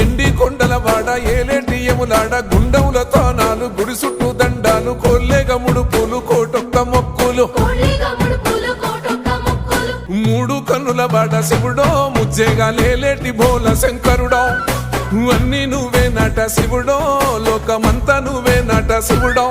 ఎండి కొండల వాడ ఏలేటి ఎములాడ గుండముల తానాలు గుడి చుట్టూ దండాలు కోల్లేగ ముడుపులు కోటొక్క మొక్కులు. మూడు కన్నుల బాడ శివుడో ముజ్జేగా లేలేటి బోల శంకరుడో. అన్ని నువ్వే నట శివుడో లోకమంతా నువ్వే నట శివుడో.